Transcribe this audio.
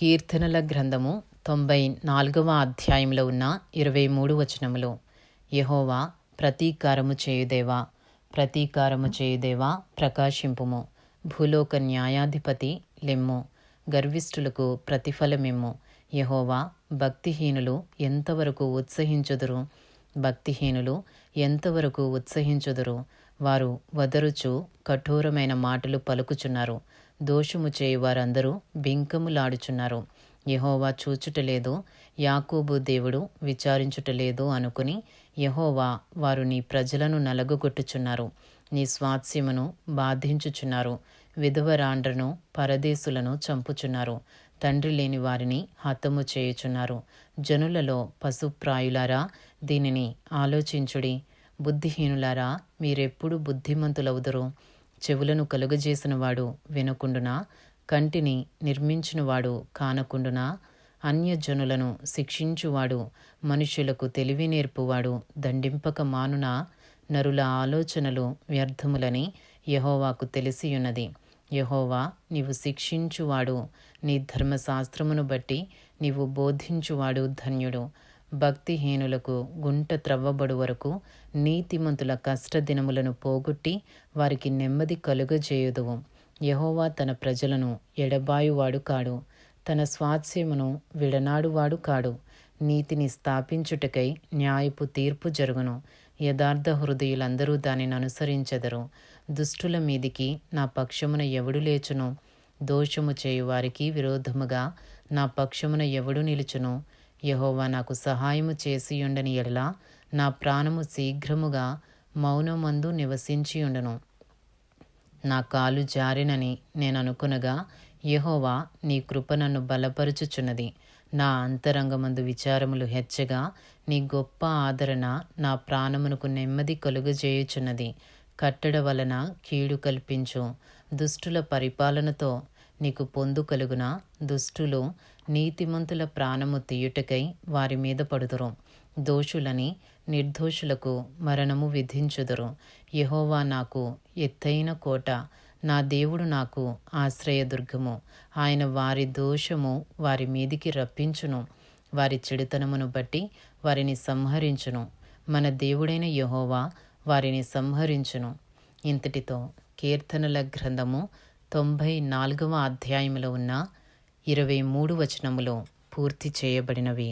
కీర్తనల గ్రంథము తొంభై నాలుగవ అధ్యాయంలో ఉన్న ఇరవై మూడు వచనములు. యహోవా ప్రతీకారము చేయుదేవా ప్రతీకారము చేయుదేవా ప్రకాశింపుము. భూలోక న్యాయాధిపతి లెమ్ము. గర్విష్ఠులకు ప్రతిఫలమిమ్ము. యహోవా భక్తిహీనులు ఎంతవరకు ఉత్సహించుదురు? భక్తిహీనులు ఎంతవరకు ఉత్సహించుదురు? వారు వదరుచు కఠోరమైన మాటలు పలుకుచున్నారు. దోషము చేయు వారందరూ బింకములాడుచున్నారు. యహోవా చూచుటలేదు యాకూబు దేవుడు విచారించుటలేదు అనుకుని యహోవా వారు నీ ప్రజలను నలగొట్టుచున్నారు నీ స్వాస్యమును బాధించుచున్నారు. విధవరాండ్రను పరదేశులను చంపుచున్నారు. తండ్రి లేని వారిని హతము చేయుచున్నారు. జనులలో పశుప్రాయులారా దీనిని ఆలోచించుడి. బుద్ధిహీనులారా మీరెప్పుడు బుద్ధిమంతులవుదరు. చెవులను కలుగజేసినవాడు వినకుండునా? కంటిని నిర్మించినవాడు కానకుండునా? అన్యజనులను శిక్షించువాడు మనుషులకు తెలివి నేర్పువాడు దండింపక మానునా? నరుల ఆలోచనలు వ్యర్థములని యహోవాకు తెలిసియున్నది. యహోవా నీవు శిక్షించువాడు నీ ధర్మశాస్త్రమును బట్టి నీవు బోధించువాడు ధన్యుడు. భక్తిహీనులకు గుంట త్రవ్వబడు వరకు నీతిమంతుల కష్టదినములను పోగొట్టి వారికి నెమ్మది కలుగజేయుదువు. యహోవా తన ప్రజలను ఎడబాయువాడు కాడు. తన స్వాస్యమును విడనాడువాడు కాడు. నీతిని స్థాపించుటకై న్యాయపు తీర్పు జరుగును. యథార్థ హృదయులందరూ దానిని అనుసరించెదరు. దుష్టుల మీదికి నా పక్షమున ఎవడు లేచును? దోషము చేయువారికి విరోధముగా నా పక్షమున ఎవడు నిలుచును? యహోవా నాకు సహాయము చేసియుండని ఎడలా నా ప్రాణము శీఘ్రముగా మౌనమందు నివసించియుండను. నా కాలు జారినని నేను అనుకునగా యహోవా నీ కృప నన్ను బలపరుచుచున్నది. నా అంతరంగమందు విచారములు హెచ్చగా నీ గొప్ప ఆదరణ నా ప్రాణమునకు నెమ్మది కలుగజేయుచున్నది. కట్టడ వలన కీడు కల్పించు. దుష్టుల పరిపాలనతో నీకు పొందు కలుగున? దుష్టులు నీతిమంతుల ప్రాణము తీయుటకై వారి మీద పడుదురు. దోషులని నిర్దోషులకు మరణము విధించుదురు. యహోవా నాకు ఎత్తైన కోట నా దేవుడు నాకు ఆశ్రయదుర్గము. ఆయన వారి దోషము వారి మీదికి రప్పించును. వారి చెడుతనమును బట్టి వారిని సంహరించును. మన దేవుడైన యహోవా వారిని సంహరించును. ఇంతటితో కీర్తనల గ్రంథము తొంభై నాలుగవ అధ్యాయంలో ఉన్న ఇరవై మూడు వచనములో పూర్తి చేయబడినవి.